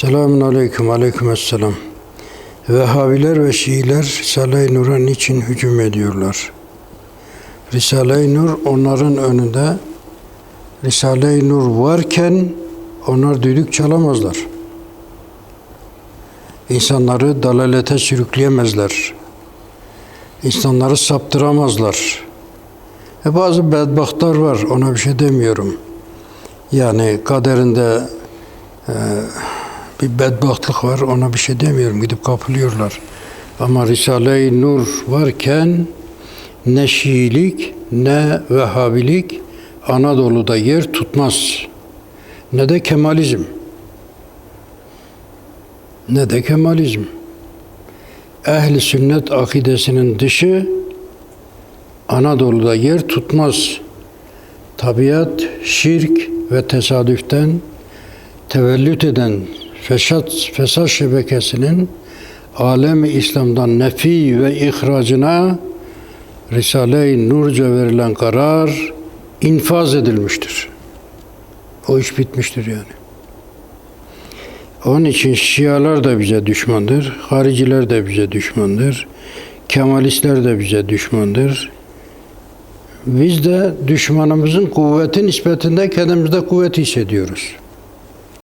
Selamun aleyküm, aleyküm esselam. Vehhabiler ve Şiiler Risale-i Nur'a niçin hücum ediyorlar? Risale-i Nur onların önünde Risale-i Nur varken onlar düdük çalamazlar. İnsanları dalalete sürükleyemezler. İnsanları saptıramazlar. E bazı bedbahtlar var, ona bir şey demiyorum. Yani kaderinde e, bir bedbahtlık var, ona bir şey demiyorum. Gidip kapılıyorlar. Ama Risale-i Nur varken ne Şiilik ne Vehhabilik Anadolu'da yer tutmaz. Ne de Kemalizm. Ne de Kemalizm. Ehli sünnet akidesinin dışı Anadolu'da yer tutmaz. Tabiat, şirk ve tesadüften tevellüt eden fesat, fesat şebekesinin alemi İslam'dan nefi ve ihracına Risale-i Nurca verilen karar infaz edilmiştir. O iş bitmiştir yani. Onun için Şialar da bize düşmandır, hariciler de bize düşmandır, Kemalistler de bize düşmandır. Biz de düşmanımızın kuvveti nispetinde kendimizde kuvvet hissediyoruz.